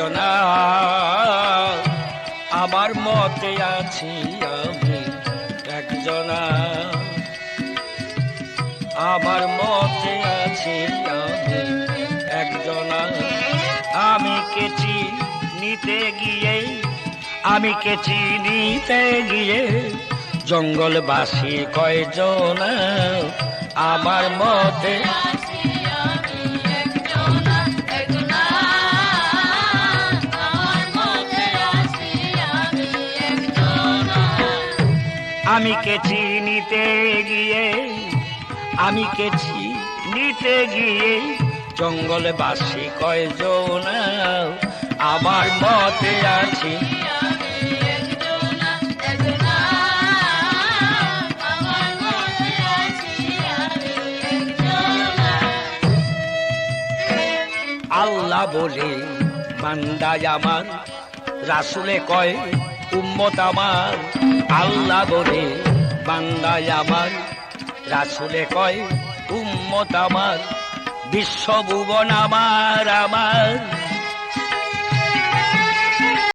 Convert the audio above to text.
একজনা আমার মতে আছি আমি একজনা। আমার মতে আছি আমি একজনা। আমি কেচি নিতে গিয়ে, আমি কেচি নিতে গিয়ে জঙ্গলবাসী কয়জনা। আমার মতে আমি কেচি নিতে গিয়ে, আমি কেচি নিতে গিয়ে, জঙ্গলবাসী কয়জন? আমার মতে আছি। আল্লাহ বলে, বান্দায় আমার, রাসুলে কয় উম্মত আমার আল্লাহ বলে বান্দায় আমার। রাসুলে কয় উম্মত আমার বিশ্বভুবন আমার আমার।